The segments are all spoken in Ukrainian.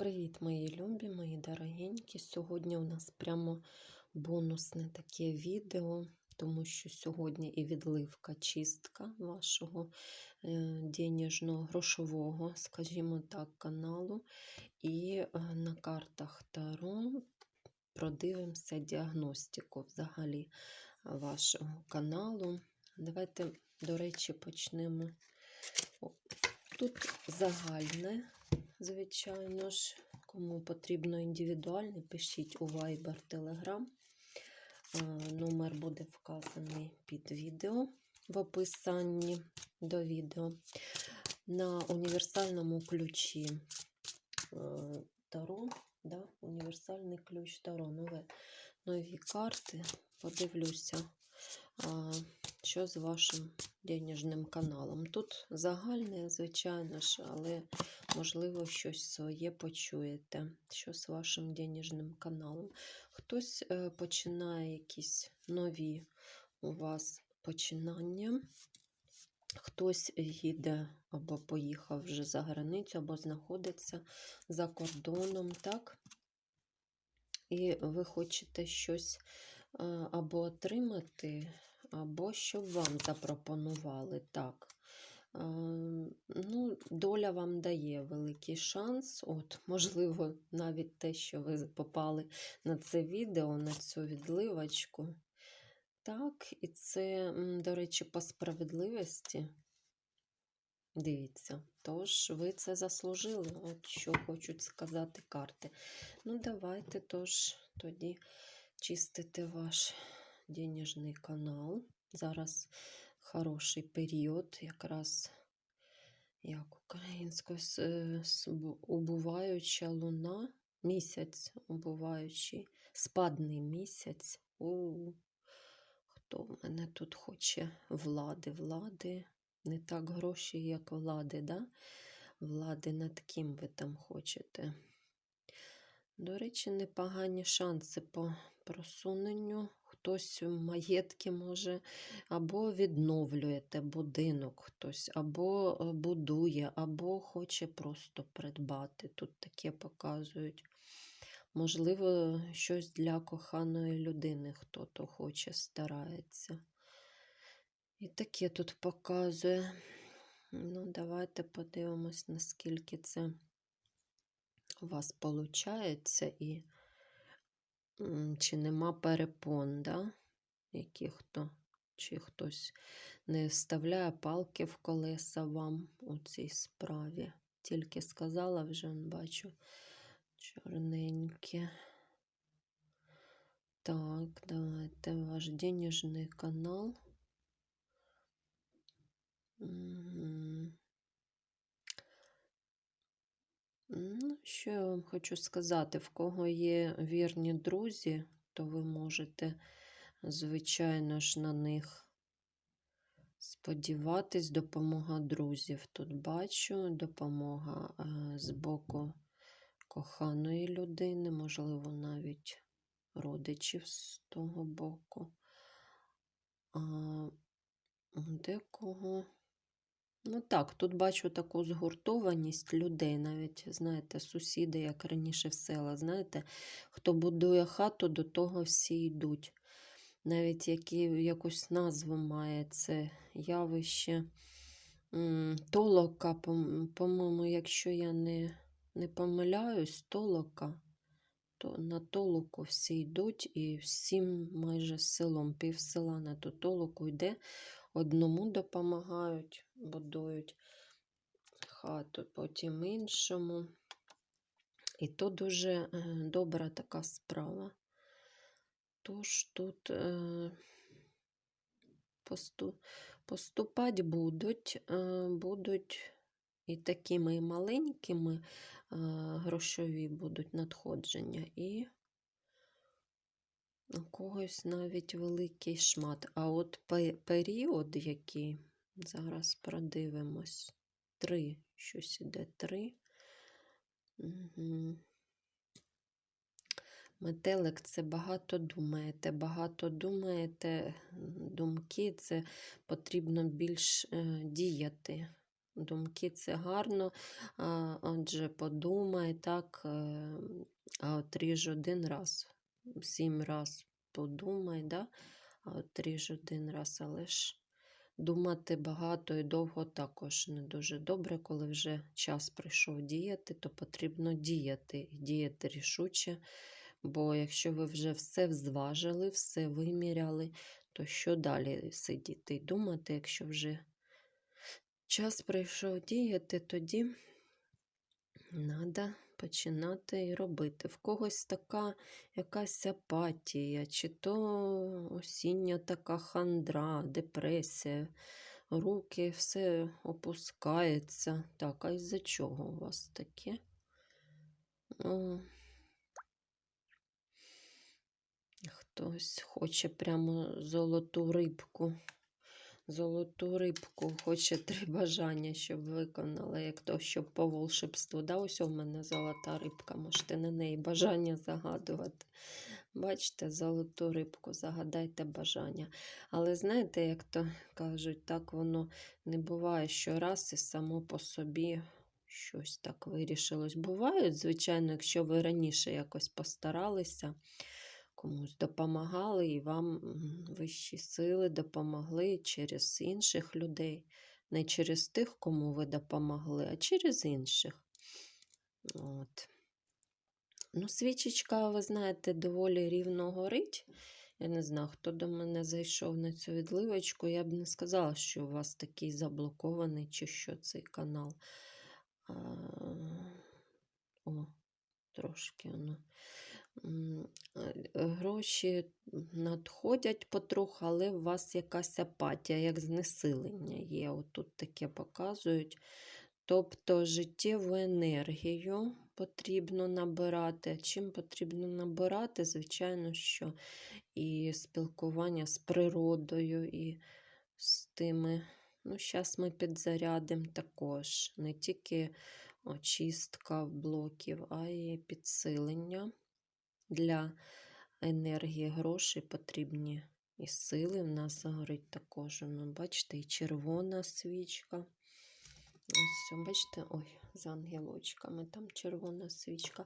Привіт, мої любі, мої дорогенькі. Сьогодні у нас прямо бонусне таке відео, тому що сьогодні і відливка, чистка вашого е, денежного, грошового, скажімо так, каналу. І е, на картах Таро продивимося діагностику взагалі вашого каналу. Давайте, до речі, почнемо. Тут загальне. Звичайно ж, кому потрібно індивідуальний, пишіть у Viber Telegram. Е, Номер буде вказаний під відео в описанні до відео. На універсальному ключі е, Таро, да, універсальний ключ Таро, нове, нові карти. Подивлюся, що з вашим денежним каналом. Тут загальне, звичайно ж, але можливо щось своє почуєте, що з вашим денежним каналом. Хтось е, починає якісь нові у вас починання. Хтось їде або поїхав вже за границю, або знаходиться за кордоном, так? І ви хочете щось е, або отримати, або щоб вам запропонували. Так. Е, Ну, доля вам дає великий шанс. От, можливо, навіть те, що ви попали на це відео, на цю відливочку. Так, і це, до речі, по справедливості. Дивіться, тож ви це заслужили, от що хочуть сказати карти. Ну, давайте тож тоді чистити ваш денежний канал. Зараз хороший період, якраз як українською е, убуваюча луна, місяць убуваючий, спадний місяць. У, хто в мене тут хоче влади? Влади, не так гроші, як влади, да? Влади над ким ви там хочете. До речі, непогані шанси по просуненню. Хтось маєтки може, або відновлюєте будинок хтось, або е, будує, або хоче просто придбати. Тут таке показують. Можливо, щось для коханої людини хто-то хоче, старається. І таке тут показує. Ну, давайте подивимось, наскільки це у вас виходить, чи нема перепон, да? яких то, чи хтось не вставляє палки в колеса вам у цій справі. Тільки сказала, вже бачу чорненьке. Так, давайте ваш денежний канал. Мгм. Ну, що я вам хочу сказати, в кого є вірні друзі, то ви можете, звичайно ж, на них сподіватись, допомога друзів. Тут бачу, допомога е, з боку коханої людини, можливо, навіть родичів з того боку. А декого. Ну так, тут бачу таку згуртованість людей, навіть, знаєте, сусіди, як раніше в села, знаєте, хто будує хату, до того всі йдуть. Навіть які, якусь назву має це явище толока, по-моєму, якщо я не, не помиляюсь, толока, то на толоку всі йдуть і всім майже селом, пів села на ту толоку йде, одному допомагають, будують хату, потім іншому. І то дуже е, добра така справа. Тож тут е, посту, поступати будуть, е, будуть і такими маленькими грошові будуть надходження, і у когось навіть великий шмат. А от період, який зараз продивимось, три, щось іде три. Угу. Метелик це багато думаєте, багато думаєте, думки це потрібно більш е, діяти. думки це гарно, а, отже, подумай так, е, а от ріж один раз, сім раз подумай, да? а ріж один раз, але ж думати багато і довго також не дуже добре, коли вже час прийшов діяти, то потрібно діяти діяти рішуче. Бо якщо ви вже все зважили, все виміряли, то що далі сидіти і думати, якщо вже час прийшов діяти, тоді треба починати і робити. В когось така якась апатія, чи то осіння така хандра, депресія, руки, все опускається. Так, а із-за чого у вас таке? Хтось хоче прямо золоту рибку. Золоту рибку хоче три бажання, щоб виконала, як то, щоб по волшебству. Да, ось у мене золота рибка, можете на неї бажання загадувати. Бачите, золоту рибку, загадайте бажання. Але знаєте, як то кажуть, так воно не буває щораз і само по собі щось так вирішилось. Бувають, звичайно, якщо ви раніше якось постаралися комусь допомагали, і вам вищі сили допомогли через інших людей. Не через тих, кому ви допомогли, а через інших. От. Ну, свічечка, ви знаєте, доволі рівно горить. Я не знаю, хто до мене зайшов на цю відливочку. Я б не сказала, що у вас такий заблокований, чи що цей канал. А, О, трошки воно. Е, Гроші надходять потроху, але у вас якась апатія, як знесилення є. Отут таке показують. Тобто життєву енергію потрібно набирати. Чим потрібно набирати? Звичайно, що і спілкування з природою, і з тими. Ну, зараз ми підзарядимо також не тільки очистка блоків, а й підсилення для енергії грошей потрібні і сили. В нас горить також. Ну, бачите, і червона свічка. Ось, бачите, ой, з ангелочками. Там червона свічка.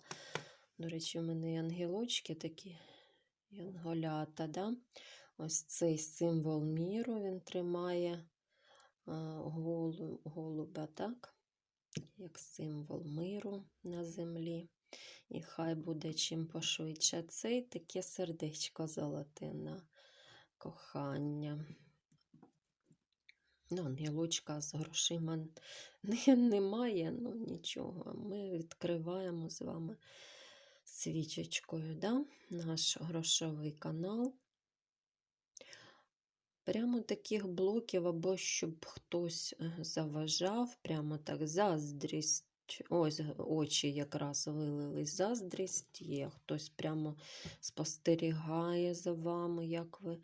До речі, у мене і ангелочки такі янголята. Да? Ось цей символ міру він тримає голуба, так? Як символ миру на землі. І хай буде чим пошвидше. Цей таке сердечко золоте кохання. Ну, ангелочка з грошима немає, ну нічого. Ми відкриваємо з вами свічечкою да? наш грошовий канал. Прямо таких блоків, або щоб хтось е, заважав, прямо так заздрість. Ось очі якраз вилились заздрість, є хтось прямо спостерігає за вами, як ви,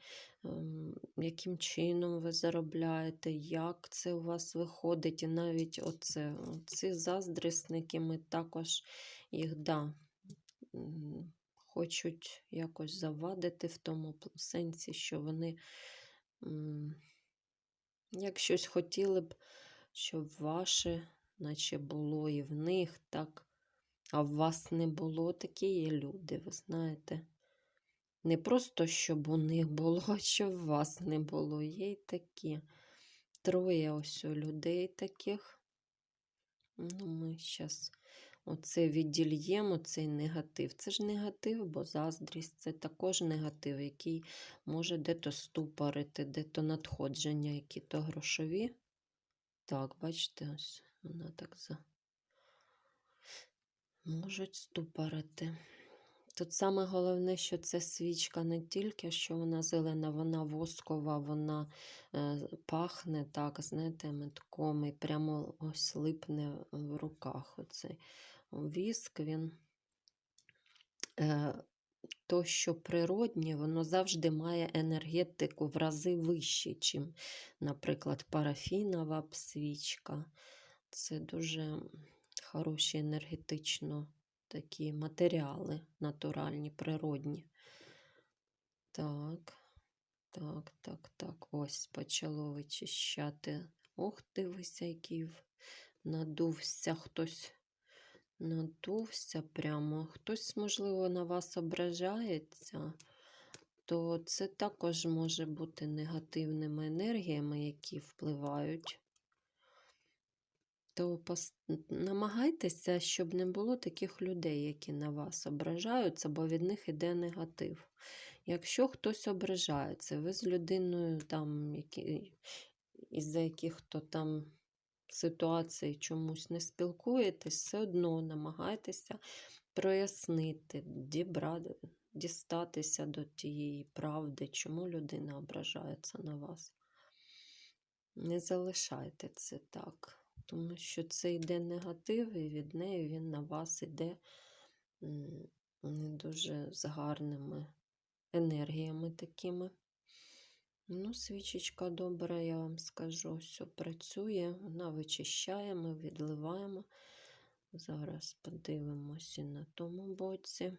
ем, яким чином ви заробляєте, як це у вас виходить. І навіть оце, ці заздрісники, ми також їх да, хочуть якось завадити в тому сенсі, що вони як щось хотіли б, щоб ваше, наче було і в них, так, а в вас не було, такі є люди, ви знаєте. Не просто, щоб у них було, а щоб в вас не було. Є й такі. Троє ось у людей таких. Ну, ми зараз оце віддільємо, цей негатив. Це ж негатив, бо заздрість це також негатив, який може де-то ступорити, де-то надходження, які-то грошові. Так, бачите, ось вона так за. Можуть ступорити. Тут саме головне, що це свічка не тільки, що вона зелена, вона воскова, вона е, пахне так, знаєте, метком і прямо ось липне в руках. Оцей віск, він е, то, що природнє, воно завжди має енергетику в рази вищі, чим, наприклад, парафінова свічка. Це дуже хороші енергетично такі матеріали натуральні, природні. Так, так, так, так. Ось почало вичищати. Ох, дивися, який надувся хтось. Надувся прямо. Хтось, можливо, на вас ображається, то це також може бути негативними енергіями, які впливають. То намагайтеся, щоб не було таких людей, які на вас ображаються, бо від них іде негатив. Якщо хтось ображається, ви з людиною, там, які, із-за яких-то там ситуацій чомусь не спілкуєтесь, все одно намагайтеся прояснити, дібрати, дістатися до тієї правди, чому людина ображається на вас. Не залишайте це так, тому що це йде негатив, і від неї він на вас іде м, не дуже з гарними енергіями такими. Ну, свічечка добра, я вам скажу, все працює, вона вичищає, ми відливаємо. Зараз подивимося на тому боці.